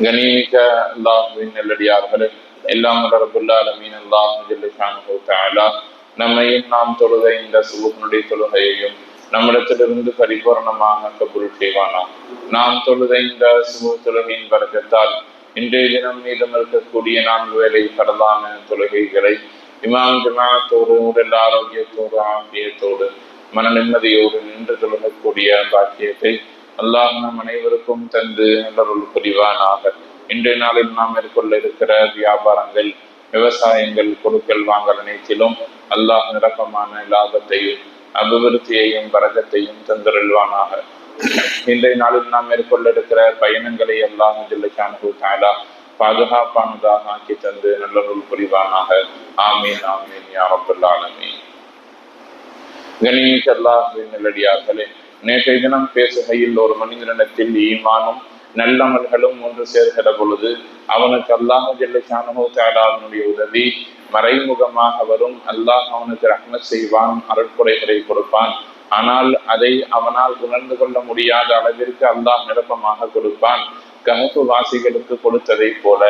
கணிமிக்க அல்லாஹுவின் நல்லடியார்களே எல்லாம் ரபுல்லா அலமீன் அல்லாஹு ஜல்லிஷானு நம்மையும் நாம் தொழுத இந்த சுபுகனுடைய தொழுகையையும் நம்மிடத்திலிருந்து பரிபூர்ணமாக கபுல் செய்வானா? நாம் தொழுத இந்த சுபு தொழுகையின் வர்க்கத்தால் இன்றைய தினம் மீதம் இருக்கக்கூடிய நான்கு வேலை கடலான தொழுகைகளை இமாம் ஜமாத்தோடு உடல் ஆரோக்கியத்தோடு ஆகியத்தோடு மன நிம்மதியோடு நின்று தொழுகக்கூடிய பாக்கியத்தை அல்லாஹ் நம் அனைவருக்கும் தந்து நல்லருள் புரிவானாக. இன்றைய நாளில் நாம் மேற்கொள்ள இருக்கிற வியாபாரங்கள் விவசாயங்கள் கொடுக்கல் வாங்கல் அனைத்திலும் அல்லாஹ் நிரப்பமான லாபத்தையும் அபிவிருத்தியையும் வரகத்தையும் தந்துருள்வானாக. இன்றைய நாளில் நாம் மேற்கொள்ள இருக்கிற பயணங்களை எல்லாம் ஜில்லுக்கானு தாலா பாதுகாப்பானதாக ஆக்கி தந்து நல்லருள் புரிவானாக. ஆமீன் ஆமீன் யா ரப்பல் ஆலமீன். நல்லடியார்களே நேற்றைய தினம் பேசுகையில் ஒரு மனிதனிடத்தில் ஈமானும் நல்லமல்களும் ஒன்று சேர்கிற பொழுது அவனுக்கு அல்லாஹ் ஜெல்லஷானு தாலாவினுடைய உதவி மறைமுகமாக வரும். அல்லாஹ் அவனுக்கு ரஹ்மத் செய்வான் அருட்புரைகளை கொடுப்பான். ஆனால் அதை அவனால் உணர்ந்து கொள்ள முடியாத அளவிற்கு அல்லாஹ் நிரப்பமாக கொடுப்பான். கஹப்பு வாசிகளுக்கு கொடுத்ததை போல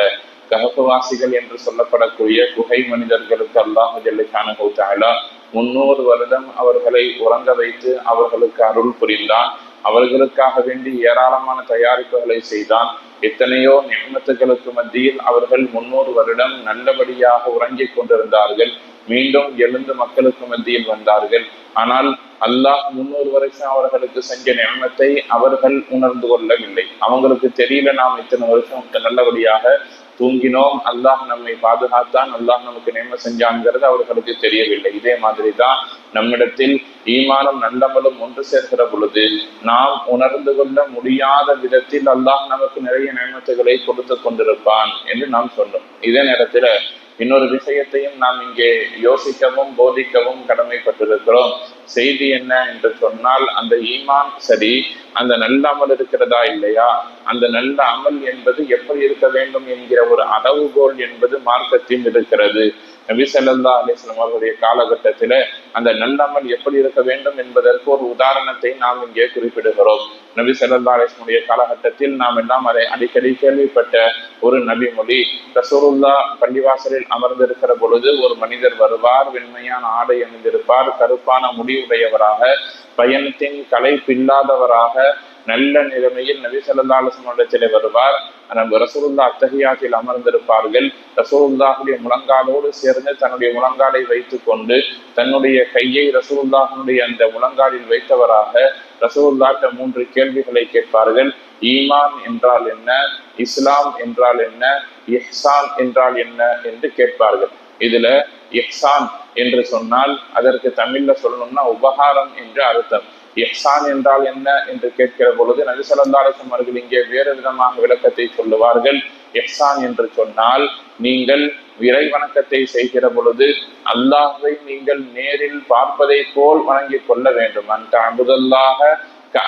கஹப்பு வாசிகள் என்று சொல்லப்படக்கூடிய குகை மனிதர்களுக்கு அல்லாஹ் ஜெல்லிக்கான தாலா முன்னூறு வருடம் அவர்களை உறங்க வைத்து அவர்களுக்கு அருள் புரிந்தான். அவர்களுக்காக வேண்டி ஏராளமான தயாரிப்புகளை செய்தான். எத்தனையோ நியமத்துகளுக்கு மத்தியில் அவர்கள் முன்னூறு வருடம் நல்லபடியாக உறங்கிக் கொண்டிருந்தார்கள். மீண்டும் எழுந்து மக்களுக்கு மத்தியில் வந்தார்கள். ஆனால் அல்லாஹ் முன்னூறு வருஷம் அவர்களுக்கு செஞ்ச நியமத்தை அவர்கள் உணர்ந்து கொள்ளவில்லை. அவங்களுக்கு தெரியல நாம் இத்தனை வருஷம் நல்லபடியாக தூங்கினோம். அல்லாஹ் நம்மை பாதுகாத்தான். அல்லாஹ் நமக்கு நேம செஞ்சான்ங்கிறது அவர்களுக்கு தெரியவில்லை. இதே மாதிரி தான் நம்மிடத்தில் ஈமானும் நல்லமலும் ஒன்று சேர்க்கிற பொழுது நாம் உணர்ந்து கொள்ள முடியாத விதத்தில் அல்லாஹ் நமக்கு நிறைய நேமத்துகளை கொடுத்து கொண்டிருப்பான் என்று நாம் சொன்னோம் இதே நேரத்துல இன்னொரு விஷயத்தையும் நாம் இங்கே யோசிக்கவும் போதிக்கவும் கடமைப்பட்டிருக்கிறோம். செய்தி என்ன என்று சொன்னால் அந்த ஈமான் சரி அந்த நல்ல அமல் இருக்கிறதா இல்லையா? அந்த நல்ல அமல் என்பது எப்படி இருக்க வேண்டும் என்கிற ஒரு அளவுகோல் என்பது மார்க்கத்தில் இருக்கிறது. நபி அலிஸ்லாம் அவர்களுடைய காலகட்டத்தில அந்த நல்லமல் எப்படி இருக்க வேண்டும் என்பதற்கு ஒரு உதாரணத்தை நாம் இங்கே குறிப்பிடுகிறோம். நபி சல்லா அலிஸ்லமுடைய காலகட்டத்தில் நாம் எல்லாம் அதை அடிக்கடி கேள்விப்பட்ட ஒரு நபி மொழி ரசூருல்லா பள்ளிவாசலில் அமர்ந்திருக்கிற பொழுது ஒரு மனிதர் வருவார் வெண்மையான ஆடை அணிந்திருப்பார் கருப்பான முடி உடையவராக பயணத்தின் களைப்பில்லாதவராக நல்ல நிலைமையில் நபி சல்லா அலுவலத்திலே வருவார். நம்ம ரசூலுல்லா அத்தகையாத்தில் அமர்ந்திருப்பார்கள். ரசூல்லாஹுடைய முழங்காலோடு சேர்ந்து தன்னுடைய முழங்காலை வைத்து கொண்டு தன்னுடைய கையை ரசூல்லாஹனுடைய அந்த முழங்காலில் வைத்தவராக ரசூல்லாட்ட மூன்று கேள்விகளை கேட்பார்கள். ஈமான் என்றால் என்ன? இஸ்லாம் என்றால் என்ன? இஹ்சான் என்றால் என்ன? என்று கேட்பார்கள். இதுல இஹ்சான் என்று சொன்னால் அதற்கு தமிழ்ல சொல்லணும்னா உபகாரம் என்று அர்த்தம். எஹ்சான் என்றால் என்ன என்று கேட்கிற பொழுது நபி சல்லாசம் அவர்கள் இங்கே வேறு விதமாக விளக்கத்தை சொல்லுவார்கள். எஹ்சான் என்று சொன்னால் நீங்கள் விரை வணக்கத்தை செய்கிற பொழுது அல்லாஹை நீங்கள் நேரில் பார்ப்பதை போல் வணங்கிக் கொள்ள வேண்டும். அந்த அமுதல்லாக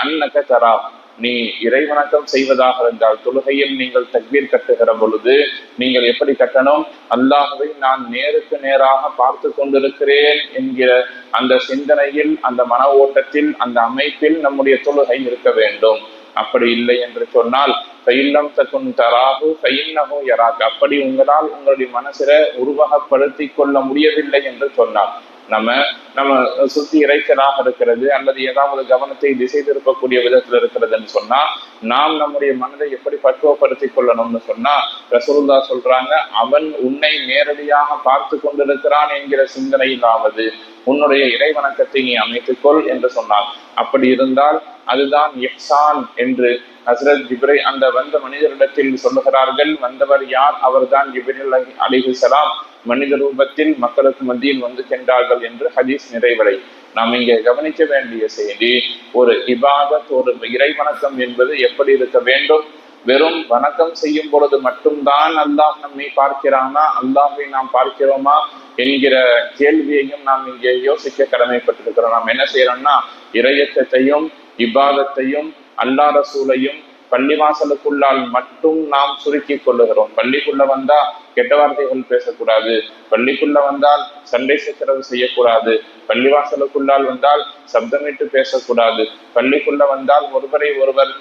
அன்னக தரா நீ இறைவணக்கம் செய்வதாக இருந்தால் தொழுகையில் நீங்கள் தக்வீர் கட்டுகிற பொழுது நீங்கள் எப்படி கட்டணும்? அல்லாஹுவை நான் நேருக்கு நேராக பார்த்து கொண்டிருக்கிறேன் என்கிற அந்த சிந்தனையில் அந்த மன ஓட்டத்தில் அந்த அமைப்பில் நம்முடைய தொழுகை இருக்க வேண்டும். அப்படி இல்லை என்று சொன்னால் பயில்லம் தகுன் தராகு பயின்னகோ யராக். அப்படி உங்களால் உங்களுடைய மனசில உருவகப்படுத்தி கொள்ள முடியவில்லை என்று சொன்னார் நம்ம நம்ம சுத்தி இறைச்சலாக இருக்கிறது அல்லது ஏதாவது கவனத்தை திசை திருப்பக்கூடிய விதத்துல இருக்கிறதுன்னு சொன்னா நாம் நம்முடைய மனதை எப்படி பக்குவப்படுத்தி கொள்ளணும்னு சொன்னா ரசூல்லா சொல்றாங்க அவன் உன்னை நேரடியாக பார்த்து கொண்டிருக்கிறான் என்கிற சிந்தனையிலாவது உன்னுடைய இறைவணக்கத்தை நீ அமைத்துக்கொள் என்று சொன்னான் அப்படி இருந்தால் அதுதான் எஹ்சான் என்று ஹசரத் ஜிப்ரை அந்த வந்த மனிதரிடத்தில் சொல்லுகிறார்கள் வந்தவர் யார்? அவர்தான் ஜிப்ரில் அலிஹு சலாம் மனித ரூபத்தில் மக்களுக்கு மத்தியில் வந்து சென்றார்கள் என்று ஹதீஸ் நிறைவடை. நாம் இங்கே கவனிக்க வேண்டிய செய்தி ஒரு இபாதத் ஒரு இறை வணக்கம் என்பது எப்படி இருக்க வேண்டும்? வெறும் வணக்கம் செய்யும் பொழுது மட்டும்தான் அல்லாஹ் நம்மை பார்க்கிறானா? அல்லாஹை நாம் பார்க்கிறோமா? என்கிற கேள்வியையும் நாம் இங்கே யோசிக்க கடமைப்பட்டிருக்கிறோம். நாம் என்ன செய்யறோம்னா இறையத்தையும் இபாதத்தையும் அல்லா ரசூலையும் பள்ளிவாசலுக்குள்ளால் மட்டும் நாம் சுருக்கி கொள்ளுகிறோம். பள்ளிக்குள்ள வந்தா கெட்ட வார்த்தைகள் பேசக்கூடாது. பள்ளிக்குள்ள வந்தால் சண்டை சச்சரவு செய்யக்கூடாது. பள்ளிவாசலுக்குள்ளால் வந்தால் சப்தமிட்டு பேசக்கூடாது. பள்ளிக்குள்ள வந்தால் ஒருவரை ஒருவர்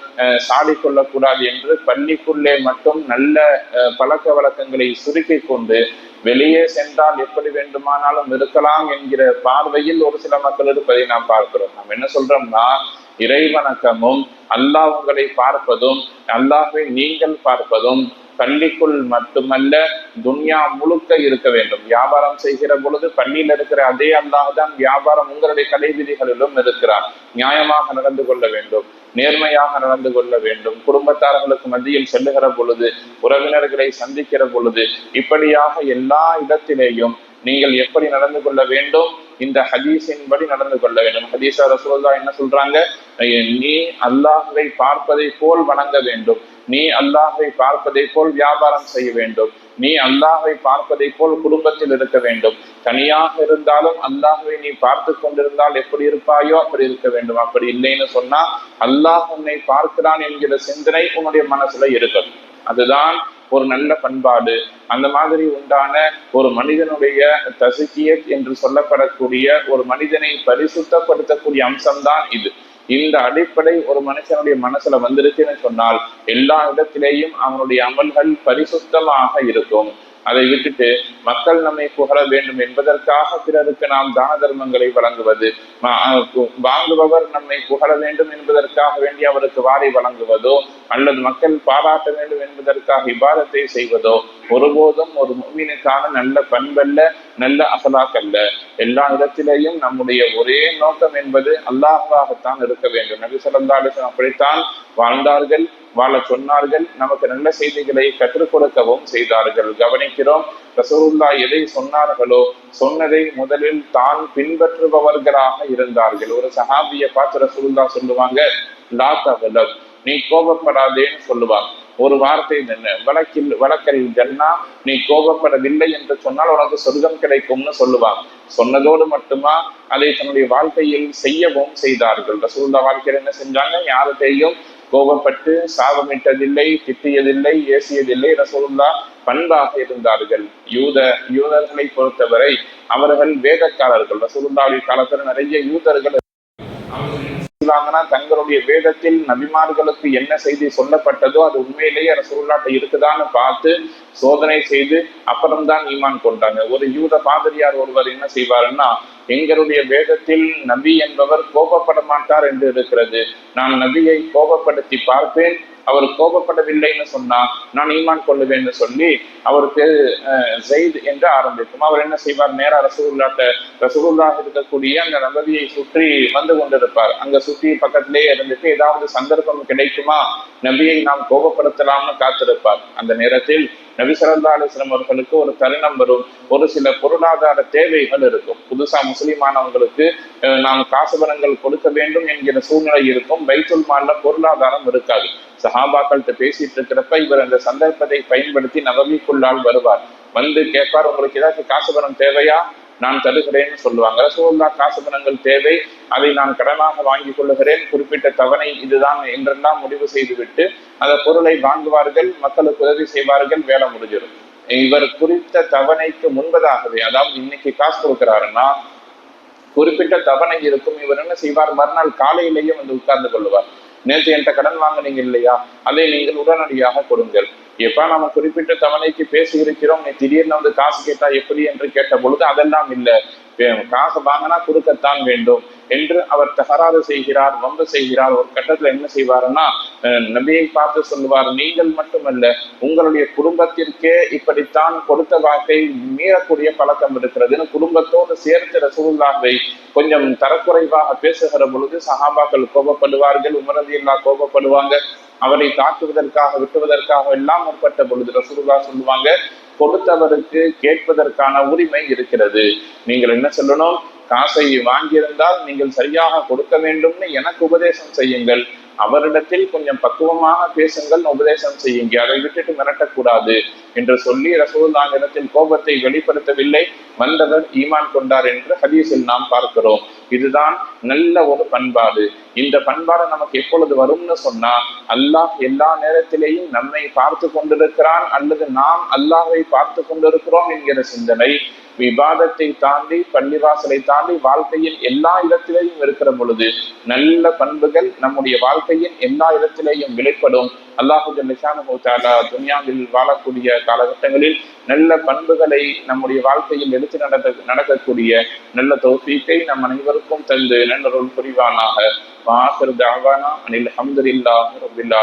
சாடி கொள்ளக்கூடாது என்று பள்ளிக்குள்ளே மட்டும் நல்ல பழக்க வழக்கங்களை சுருக்கி கொண்டு வெளியே சென்றால் எப்படி வேண்டுமானாலும் இருக்கலாம் என்கிற பார்வையில் ஒரு சில மக்கள் இருப்பதை நாம் பார்க்கிறோம். நாம் என்ன சொல்றோம்னா இறைவணக்கமும் அல்லாஹ் உங்களை பார்ப்பதும் அல்லாஹை நீங்கள் பார்ப்பதும் பள்ளிக்குள் மட்டுமல்ல துன்யா முழுக்க இருக்க வேண்டும். வியாபாரம் செய்கிற பொழுது பள்ளியில் இருக்கிற அதே அல்லாஹ் தான் வியாபாரம் உங்களுடைய கடைவிதிகளிலும் இருக்கிறார் நியாயமாக நடந்து கொள்ள வேண்டும். நேர்மையாக நடந்து கொள்ள வேண்டும். குடும்பத்தார்களுக்கு மத்தியில் செல்லுகிற பொழுது உறவினர்களை சந்திக்கிற பொழுது இப்படியாக எல்லா இடத்திலேயும் நீங்கள் எப்படி நடந்து கொள்ள வேண்டும்? இந்த ஹதீஸின் படி நடந்து கொள்ள வேண்டும். ஹதீஸா ரசூல்லா என்ன சொல்றாங்க? நீ அல்லாஹை பார்ப்பதை போல் வணங்க வேண்டும். நீ அல்லாஹை பார்ப்பதை போல் வியாபாரம் செய்ய வேண்டும். நீ அல்லாஹை பார்ப்பதை போல் குடும்பத்தில் இருக்க வேண்டும். தனியாக இருந்தாலும் அல்லாஹை நீ பார்த்து கொண்டிருந்தால் எப்படி இருப்பாயோ அப்படி இருக்க வேண்டும். அப்படி இல்லைன்னு சொன்னா அல்லாஹ் உன்னை பார்க்கிறான் என்கிற சிந்தனை உன்னுடைய மனசுல இருக்கும் அதுதான் ஒரு நல்ல பண்பாடு அந்த மாதிரி உண்டான ஒரு மனிதனுடைய தசுக்கியத் என்று சொல்லப்படக்கூடிய ஒரு மனிதனை பரிசுத்தப்படுத்தக்கூடிய அம்சம்தான் இது. இந்த அடிப்படை ஒரு மனுஷனுடைய மனசுல வந்திருக்குன்னு சொன்னால் எல்லா இடத்திலேயும் அவனுடைய அமல்கள் பரிசுத்தமாக இருக்கும். அதை விட்டுட்டு மக்கள் நம்மை புகழ வேண்டும் என்பதற்காக பிறருக்கு நாம் தான தர்மங்களை வழங்குவது. வாங்குபவர் நம்மை புகழ வேண்டும் என்பதற்காக வேண்டி அவருக்கு வாரி வழங்குவதோ அல்லது மக்கள் பாராட்ட வேண்டும் என்பதற்காக விவாதத்தை செய்வதோ ஒருபோதும் ஒரு மூவினுக்கான நல்ல பண்பல்ல நல்ல அசலாக்கல்ல எல்லா இடத்திலேயும் நம்முடைய ஒரே நோக்கம் என்பது அல்லாஹாகத்தான் இருக்க வேண்டும். நபி சொல்லா அப்படித்தான் வாழ்ந்தார்கள். வாழ சொன்னார்கள். நமக்கு நல்ல செய்திகளை கற்றுக் கொடுக்கவும் செய்தார்கள். கவனிக்கிறோம் ரசூல்லா எதை சொன்னார்களோ சொன்னதை முதலில் தான் பின்பற்றுபவர்களாக இருந்தார்கள். ஒரு சஹாபியை பார்த்து ரசூல்லா சொல்லுவாங்க லா தவலப் நீ கோபப்படாதேன்னு சொல்லுவாங்க. ஒரு வார்த்தை என்ன? வழக்கில் வழக்கில் ஜன்னா நீ கோபப்படவில்லை என்று சொன்னால் உனக்கு சொர்க்கம் கிடைக்கும்னு சொல்லுவாங்க. சொன்னதோடு மட்டுமா? அதை தன்னுடைய வாழ்க்கையில் செய்யவும் செய்தார்கள். ரசூல்லா வாழ்க்கையில் என்ன செஞ்சாங்க? யார்கிட்டையும் கோபப்பட்டு சாபமிட்டதில்லை திட்டியதில்லை ஏசியதில்லை ரசோல்லா பண்பாக இருந்தார்கள். யூத யூதர்களை பொறுத்தவரை அவர்கள் வேதக்காரர்கள். ரசூலுல்லாவுடைய காலத்தில் நிறைய யூதர்கள் தங்களுடைய வேதத்தில் நபிமார்களுக்கு என்ன செய்தி சொல்லப்பட்டதோ அது உண்மையிலேயே ரசூல்லாட்ட இருக்குதான்னு பார்த்து சோதனை செய்து அப்புறம்தான் ஈமான் கொண்டாங்க. ஒரு யூத பாதிரியார் ஒருவர் என்ன செய்வாருன்னா எங்களுடைய வேதத்தில் நபி என்பவர் கோபப்பட மாட்டார் என்று இருக்கிறது. நான் நபியை கோபப்படுத்தி பார்ப்பேன் அவர் கோபப்படவில்லைன்னு சொன்னா நான் ஈமான் கொள்ளுவேன்னு சொல்லி அவருக்கு ஜெயித் என்று ஆரம்பிக்கும். அவர் என்ன செய்வார்? நேரா ரசகுல்லாட்ட ரசகுல்லாக இருக்கக்கூடிய அந்த நபதியை சுற்றி வந்து கொண்டிருப்பார். அங்க சுற்றி பக்கத்திலேயே இருந்துட்டு ஏதாவது சந்தர்ப்பம் கிடைக்குமா? நபியை நாம் கோபப்படுத்தலாம்னு காத்திருப்பார். அந்த நேரத்தில் நபி சரந்தா அலிஸ்லம் அவர்களுக்கு ஒரு தருணம் வரும் ஒரு சில பொருளாதார தேவைகள் இருக்கும். புதுசா முஸ்லிமானவங்களுக்கு நாம் காசுபரங்கள் கொடுக்க வேண்டும் என்கிற சூழ்நிலை இருக்கும். பைத்துல் மால்ல பொருளாதாரம் இருக்காது. சஹாபாக்கள்கிட்ட பேசிட்டு இருக்கிறப்ப இவர் அந்த சந்தர்ப்பத்தை பயன்படுத்தி நவமிக்குள்ளால் வருவார். வந்து கேட்பார் உங்களுக்கு ஏதாச்சும் காசுபரம் தேவையா? நான் தருகிறேன்னு சொல்லுவாங்க. ரசூல்லா காசு பணங்கள் தேவை. அதை நான் கடனாக வாங்கி கொள்ளுகிறேன். குறிப்பிட்ட தவணை இதுதான் என்றெல்லாம் முடிவு செய்துவிட்டு அந்த பொருளை வாங்குவார்கள். மக்களுக்கு உதவி செய்வார்கள். வேலை முடிஞ்சிடும். இவர் குறித்த தவணைக்கு முன்பதாகவே அதாவது இன்னைக்கு காசு கொடுக்கிறாருன்னா குறிப்பிட்ட தவணை இருக்கும். இவர் என்ன செய்வார்? மறுநாள் காலையிலேயே வந்து உட்கார்ந்து கொள்ளுவார். நேற்று என்கிட்ட கடன் வாங்கினீங்க இல்லையா? அதை நீங்கள் உடனடியாக கொடுங்கள். எப்பா நம்ம குறிப்பிட்ட தவணைக்கு பேசியிருக்கிறோம் நீ திடீர்னு வந்து காசு கேட்டா எப்படி என்று கேட்ட பொழுது அதெல்லாம் இல்லை. காசு வாங்கினா கொடுக்கத்தான் வேண்டும் என்று அவர் தகராறு செய்கிறார் வம்பு செய்கிறார். ஒரு கட்டத்துல என்ன செய்வாருன்னா நபியை பார்த்து சொல்லுவார் நீங்கள் மட்டுமல்ல உங்களுடைய குடும்பத்திற்கே இப்படித்தான் கொடுத்த வாக்கை மீறக்கூடிய பழக்கம் இருக்கிறதுன்னு குடும்பத்தோடு சேர்த்து ரசூல்லாவை கொஞ்சம் தரக்குறைவாக பேசுகிற பொழுது சஹாபாக்கள் கோபப்படுவார்கள் உமரதியல்லா கோபப்படுவாங்க. அவரை தாக்குவதற்காக விட்டுவதற்காக எல்லாம் முற்பட்ட பொழுது ரசூல்லா சொல்லுவாங்க கொடுத்தவருக்கு கேட்பதற்கான உரிமை இருக்கிறது. நீங்கள் என்ன சொல்லணும்? காசை வாங்கியிருந்தால் நீங்கள் சரியாக கொடுக்க வேண்டும்னு எனக்கு உபதேசம் செய்யுங்கள். அவரிடத்தில் கொஞ்சம் பக்குவமாக பேசுங்கள் உபதேசம் செய்யுங்க அதை விட்டுட்டு மிரட்டக்கூடாது என்று சொல்லி ரசூல்லாவிடத்தில் கோபத்தை வெளிப்படுத்தவில்லை. வந்தவர் ஈமான் கொண்டார் என்று ஹதீஸில் நாம் பார்க்கிறோம். இதுதான் நல்ல ஒரு பண்பாடு. இந்த பண்பாடு நமக்கு எப்பொழுது வரும்னு சொன்னா அல்லாஹ் எல்லா நேரத்திலேயும் நம்மை பார்த்து கொண்டிருக்கிறான் அல்லது நாம் அல்லாஹை பார்த்து கொண்டிருக்கிறோம் என்கிற சிந்தனை விவாதத்தை தாண்டி பள்ளிவாசலை தாண்டி வாழ்க்கையில் எல்லா இடத்திலேயும் இருக்கிற பொழுது நல்ல பண்புகள் நம்முடைய வாழ்க்கை வாழ்க்கையின் எல்லா இடத்திலேயும் வெளிப்படும். அல்லாஹு ஜல்லிஷானுத்தாலா துனியாவில் வாழக்கூடிய காலகட்டங்களில் நல்ல பண்புகளை நம்முடைய வாழ்க்கையில் எடுத்து நடக்க நடக்கக்கூடிய நல்ல தோஃபீக்கை நம் அனைவருக்கும் தந்து நல்லொருள் புரிவானாக. வாசர் தாவானா அனில் அஹமதுல்லாஹ் ரபில்